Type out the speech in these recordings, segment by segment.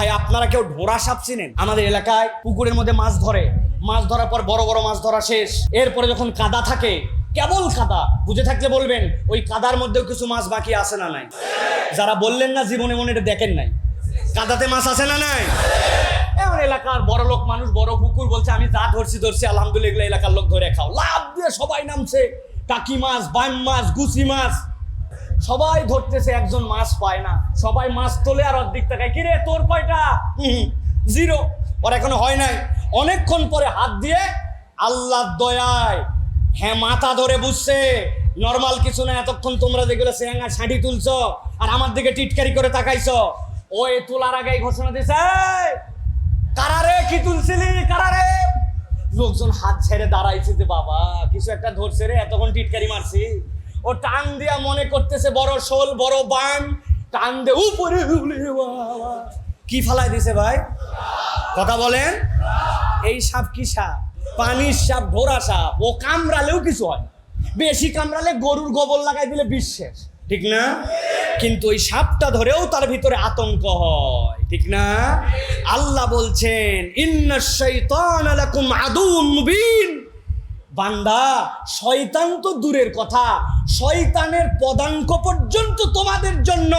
ভাই, আপনারা কেউ ঢোরা সাপ চিনেন? আমাদের এলাকায় পুকুরের মধ্যে মাছ ধরে। মাছ ধরার পর বড় বড় মাছ ধরা শেষ। এরপরে যখন কাদা থাকে, কেবল কাদা, বুঝে থাকলে বলবেন, ওই কাদার মধ্যেও কিছু মাছ বাকি আছে না নাই? যারা বললেন না, জীবনে মনে এটা দেখেন নাই। কাদাতে মাছ আছে না নাই? এমন এলাকার বড় লোক মানুষ, বড় পুকুর বলছে, আমি যা ধরছি ধরছি, আলহামদুলিল্লাহ, এলাকার লোক ধরে খাও। লাভ দিয়ে সবাই নামছে। টাকি মাছ বাইম মাছ গুচি মাছ। সবাই ধরতেছে একজন মাছ পায় না। সবাই মাছ তোলে আর অর্ধেক টাকায়। কিরে তোর কয়টা? জিরো। ওর এখনও হয় নাই। অনেকক্ষণ পরে হাত দিয়ে আল্লাহ দয়ায় হ্যাঁ মাথা ধরে বুঝছে নর্মাল কিছু না এতক্ষণ তোমরা যেগুলো সেঙ্গা ছাঁটি তুলছ আর আমার দিকে টিটকারি করে তাকাইছো ওই তোলার আগে ঘোষণা দিছে "এই, কারারে কি তুলছিলি? কারারে লোকজন হাত ছেড়ে দাঁড়াইছে যে বাবা কিছু একটা ধরছে রে এতক্ষণ টিটকারি মারছি। ও টান দিয়া মনে করতেছে, বড় শোল, বড় বান। টান দে উপরে। কি ফালাই দিছে ভাই? কথা বলেন। এই সাপ কি সাপ? পানির সাপ ঘোড়া সাপ। ও কামড়ালেও কিছু হয় বেশি কামড়ালে গরুর গোবর লাগাই দিলে বিশ্বাস ঠিক না? কিন্তু ওই সাপটা ধরেও তার ভিতরে আতঙ্ক হয়। ঠিক না? আল্লাহ বলছেন ইন্না শাইতান লাকুম আদুউম মুবিন। বান্দা, শয়তান তো দূরের কথা। শয়তানের পদাঙ্ক পর্যন্ত তোমাদের জন্য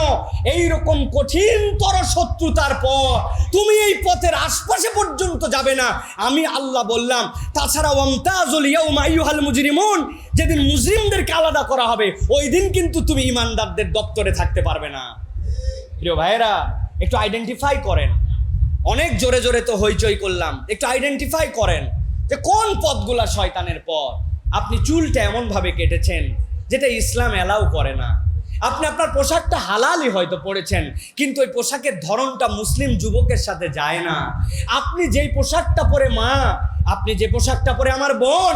এই রকম কঠিনতর শত্রুতার পর তুমি এই পথের আশপাশে পর্যন্ত যাবে না। আমি আল্লাহ বললাম তাছাড়া ওমতাজুল ইয়াউমা আইয়ুহাল মুজরিমুন, যেদিন মুসলিমদেরকে আলাদা করা হবে, ওই দিন কিন্তু তুমি ইমানদারদের দপ্তরে থাকতে পারবে না। প্রিয় ভাইয়েরা, একটু আইডেন্টিফাই করেন। অনেক জোরে জোরে তো হইচই করলাম, একটু আইডেন্টিফাই করেন। যে কোন পথগুলা শয়তানের পথ? আপনি চুলটা এমনভাবে কেটেছেন যেটা ইসলাম অ্যালাউ করে না। আপনি আপনার পোশাকটা হালালই হয়তো পরেছেন, কিন্তু ওই পোশাকের ধরনটা মুসলিম যুবকের সাথে যায় না। আপনি যেই পোশাকটা পরে মা, আপনি যে পোশাকটা পরে আমার বোন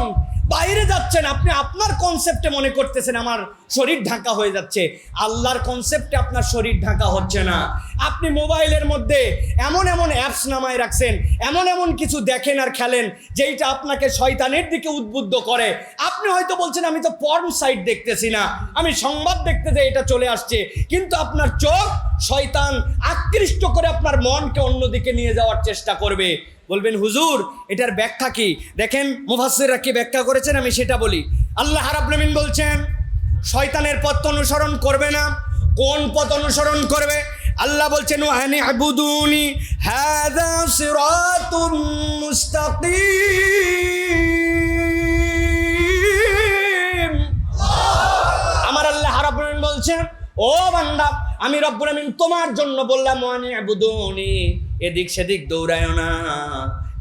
বাইরে যাচ্ছেন, আপনি আপনার কনসেপ্টে মনে করতেছেন আমার শরীর ঢাকা হয়ে যাচ্ছে। আল্লাহর কনসেপ্টে আপনার শরীর ঢাকা হচ্ছে না। আপনি মোবাইলের মধ্যে এমন এমন অ্যাপস নামায় রাখছেন, এমন এমন কিছু দেখেন আর খেলেন, যেইটা আপনাকে শয়তানের দিকে উদ্বুদ্ধ করে। আপনি হয়তো বলছেন, আমি তো পর্ন সাইট দেখতেছি না, আমি সংবাদ দেখতে যে এটা চলে আসছে। কিন্তু আপনার চোখ শয়তান আকৃষ্ট করে আপনার মনকে অন্যদিকে নিয়ে যাওয়ার চেষ্টা করবে। বলবেন, হুজুর, এটার ব্যাখ্যা কি? দেখেন, মুফাসসিররা কি ব্যাখ্যা করেছেন? আমি সেটা বলি। আল্লাহ রাব্বুল আমিন বলছেন, শয়তানের পথ অনুসরণ করবে না। কোন পথ অনুসরণ করবে? আল্লাহ বলছেন ওয়ানি আবুদুনি হাদা আমার আল্লাহ রাব্বুল আমিন বলছেন ও বান্দা, আমি রব্বুল আমিন তোমার জন্য বললাম, ওয়ানি এদিক সেদিক দৌড়ায় না।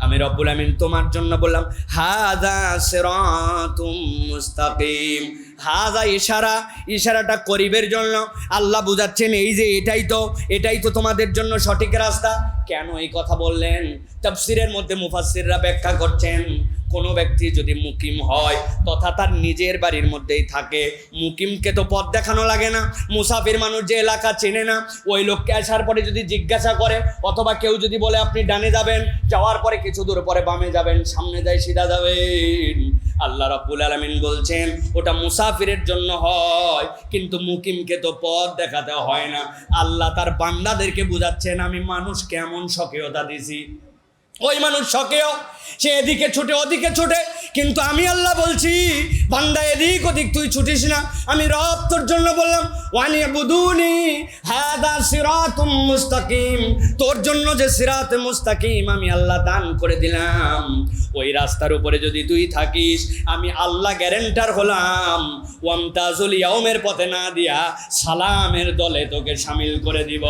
আমি রব্বুল আমিন তোমার জন্য বললাম হাদা সিরাতুম মুস্তাকিম। হাদা ইশারা, ইশারাটা করিবের জন্য। আল্লাহ বুঝাচ্ছেন, এই যে এটাই তো এটাই তো তোমাদের জন্য সঠিক রাস্তা। কেন এই কথা বললেন? তাফসিরের মধ্যে মুফাসসিররা ব্যাখ্যা করছেন কোনো ব্যক্তি যদি মুকিম হয়, তথা তার নিজের বাড়ির মধ্যেই থাকে, মুকিমকে তো পথ দেখানো লাগে না, মুসাফির মানুষ যে এলাকা চেনে না, ওই লোককে আসার পরে যদি জিজ্ঞাসা করে, অথবা কেউ যদি বলে আপনি ডানে যাবেন, যাওয়ার পরে কিছু দূর পরে বামে যাবেন, সামনে যায় সিধা যাবেন। আল্লাহ রাব্বুল আলামিন বলছেন, ওটা মুসাফিরের জন্য হয়, কিন্তু মুকিমকে তো পথ দেখাতে হয় না। আল্লাহ তার বান্দাদেরকে বুঝাচ্ছেন, আমি মানুষ কেমন সক্রিয়তা দিছি ওই মানুষ শখেও, সে এদিকে ছুটে, ওদিকে ছুটে। কিন্তু আমি আল্লাহ বলছি, বান্দা এদিক ওদিক, তুই ছুটিস না। আমি রব তোর জন্য বললাম ওয়ানি বুদুনি হাদা সিরাতুম মুস্তাকিম। তোর জন্য যে সিরাত মুস্তাকিম আমি আল্লাহ দান করে দিলাম। ওই রাস্তার উপরে যদি তুই থাকিস, আমি আল্লাহ গ্যারেন্টার হলাম। ওয়ামতাজুল ইয়াউমের পথে না দিয়া সালামের দলে তোকে সামিল করে দিব।